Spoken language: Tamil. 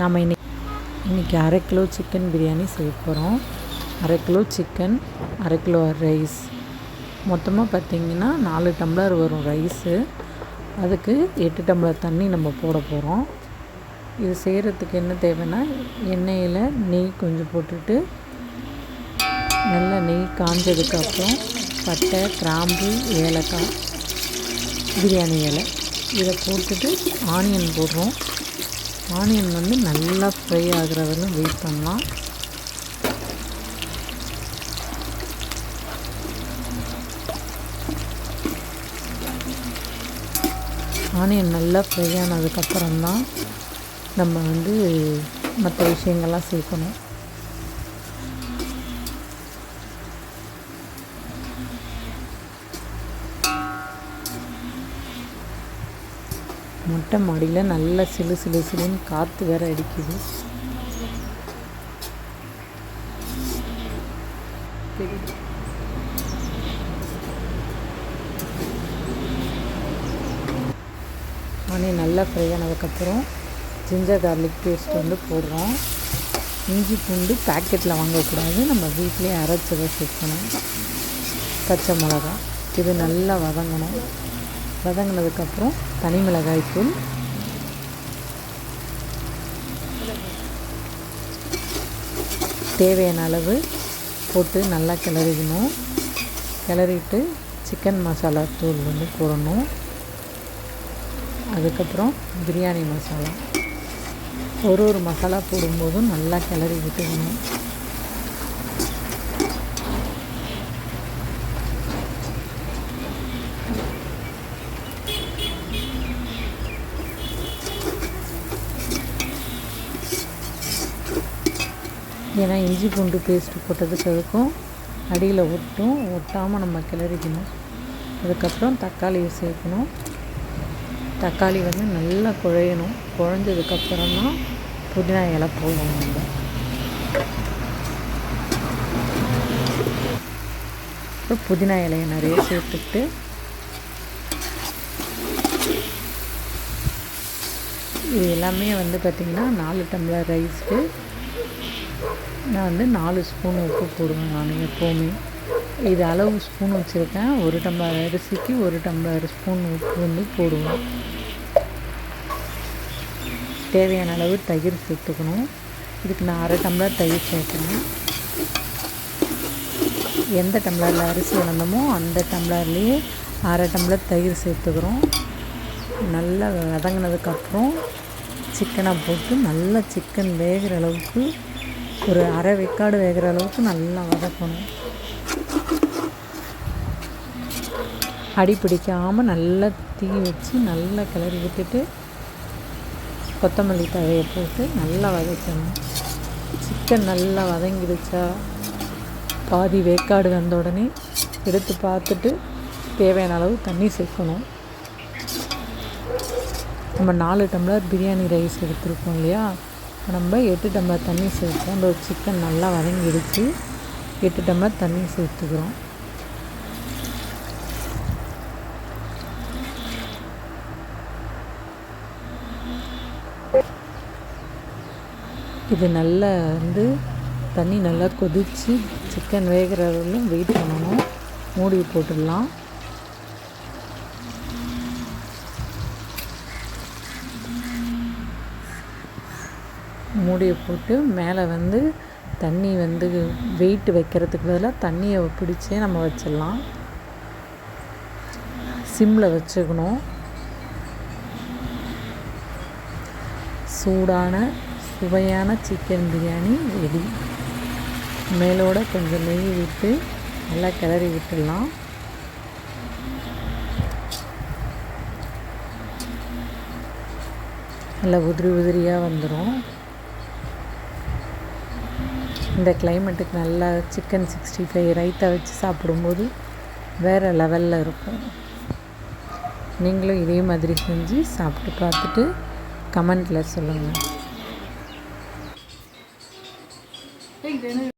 நாம் இன்னைக்கு இன்றைக்கி அரை கிலோ சிக்கன் பிரியாணி செய்ய போகிறோம் அரை கிலோ சிக்கன் அரை கிலோ ரைஸ் மொத்தமாக பார்த்திங்கன்னா நாலு டம்ளர் வரும் ரைஸு அதுக்கு எட்டு டம்ளர் தண்ணி நம்ம போட போகிறோம் இது செய்கிறதுக்கு என்ன தேவைன்னா எண்ணெயில் நெய் கொஞ்சம் போட்டுட்டு நல்லா நெய் காஞ்சதுக்கப்புறம் பட்டை கிராம்பு ஏலக்காய் பிரியாணி இலை. இதை போட்டுட்டு ஆனியன் போடுறோம். ஆனியன் வந்து நல்லா ஃப்ரை ஆகிற வரையும் வெயிட் பண்ணலாம். ஆனியன் நல்லா ஃப்ரை ஆனதுக்கப்புறம் தான் நம்ம வந்து மற்ற விஷயங்கள்லாம் சேர்க்கணும். மொட்டை மாடியில் நல்லா சிலு சிலு சிலுன்னு காற்று வேற அடிக்குது. மணி நல்லா ஃப்ரை ஆனதுக்கப்புறம் ஜிஞ்சர் கார்லிக் பேஸ்ட் வந்து போடுறோம். இஞ்சி பூண்டு பேக்கெட்டில் வாங்கக்கூடாது. நம்ம வீட்லேயே அரைச்சதை சேர்க்கணும் பச்சை மிளகா இது நல்லா வதங்கணும். வதங்கினதுக்கப்புறம் தனி மிளகாய் தூள். தேவையான அளவு போட்டு நல்லா கிளறிக்கணும். கிளறிட்டு சிக்கன் மசாலா தூள் வந்து போடணும். அதுக்கப்புறம் பிரியாணி மசாலா ஒரு ஒரு மசாலா போடும்போதும் நல்லா கிளறி விட்டுக்கணும். ஏன்னா இஞ்சி பூண்டு பேஸ்ட்டு போட்டதுக்கு இருக்கும் அடியில் ஒட்டும். ஒட்டாமல் நம்ம கிளறிக்கணும். அதுக்கப்புறம் தக்காளியை சேர்க்கணும். தக்காளி வந்து நல்லா குழையணும். குழஞ்சதுக்கப்புறம் தான் புதினா இலை போடணும் நம்ம. அப்புறம் புதினா இலையை நிறைய சேர்த்துக்கிட்டு இது எல்லாமே வந்து பார்த்திங்கன்னா நாலு டம்ளர் ரைஸ்க்கு நான் வந்து நாலு ஸ்பூன் உப்பு போடுவேன் நான் எப்போவுமே. இது அளவு ஸ்பூன் வச்சுருக்கேன். ஒரு டம்ளர் அரிசிக்கு ஒரு டம்ளர் ஸ்பூன் உப்பு வந்து போடுவேன். தேவையான அளவு தயிர் சேர்த்துக்கணும். இதுக்கு நான் அரை டம்ளர் தயிர் சேர்க்கணும் எந்த டம்ளரில் அரிசி வளர்ந்தோமோ அந்த டம்ளர்லேயே அரை டம்ளர் தயிர் சேர்த்துக்கிறோம். நல்லா வதங்கினதுக்கப்புறம் சிக்கனை போட்டு நல்லா சிக்கன் வேகிற அளவுக்கு ஒரு அரை வெக்காடு வேகிற அளவுக்கு நல்லா வதக்கணும். அடி பிடிக்காமல் நல்லா தீ வச்சு நல்லா கிளறி விட்டுட்டு கொத்தமல்லி தழையை போட்டு நல்லா வதக்கணும். சிக்கன் நல்லா வதங்கிடுச்சா? பாதி வேக்காடு வந்த உடனே எடுத்து பார்த்துட்டு தேவையான அளவு தண்ணி சேர்க்கணும். நம்ம நாலு டம்ளர் பிரியாணி ரைஸ் எடுத்துருக்கோம் இல்லையா? நம்ம எட்டு டம்ளர் தண்ணி சேர்த்தோம் அந்த சிக்கன் நல்லா வதங்கிடுச்சு. எட்டு டம்ளர் தண்ணி சேர்த்துக்கிறோம். இது நல்லா வந்து தண்ணி நல்லா கொதித்து சிக்கன் வேகிற வரையிலும் வெயிட் பண்ணணும். மூடி போட்டுடலாம். மூடியை போட்டு மேலே வந்து தண்ணி வந்து வெயிட் வைக்கிறதுக்கு பதிலாக தண்ணியை பிடிச்சே நம்ம வச்சிடலாம். சிம்மில் வச்சுக்கணும். சூடான சுவையான சிக்கன் பிரியாணி ரெடி மேலோட கொஞ்சம் நெய் விட்டு நல்லா கிளறி விட்டுடலாம். நல்லா உதிரி உதிரியாக வந்துடும் இந்த கிளைமேட்டுக்கு நல்லா சிக்கன் சிக்ஸ்டி ஃபைவ் ரைத்தா வச்சு சாப்பிடும்போது வேறு லெவலில் இருக்கும். நீங்களும் இதே மாதிரி செஞ்சு சாப்பிட்டு பார்த்துட்டு கமெண்ட்டில் சொல்லுங்கள்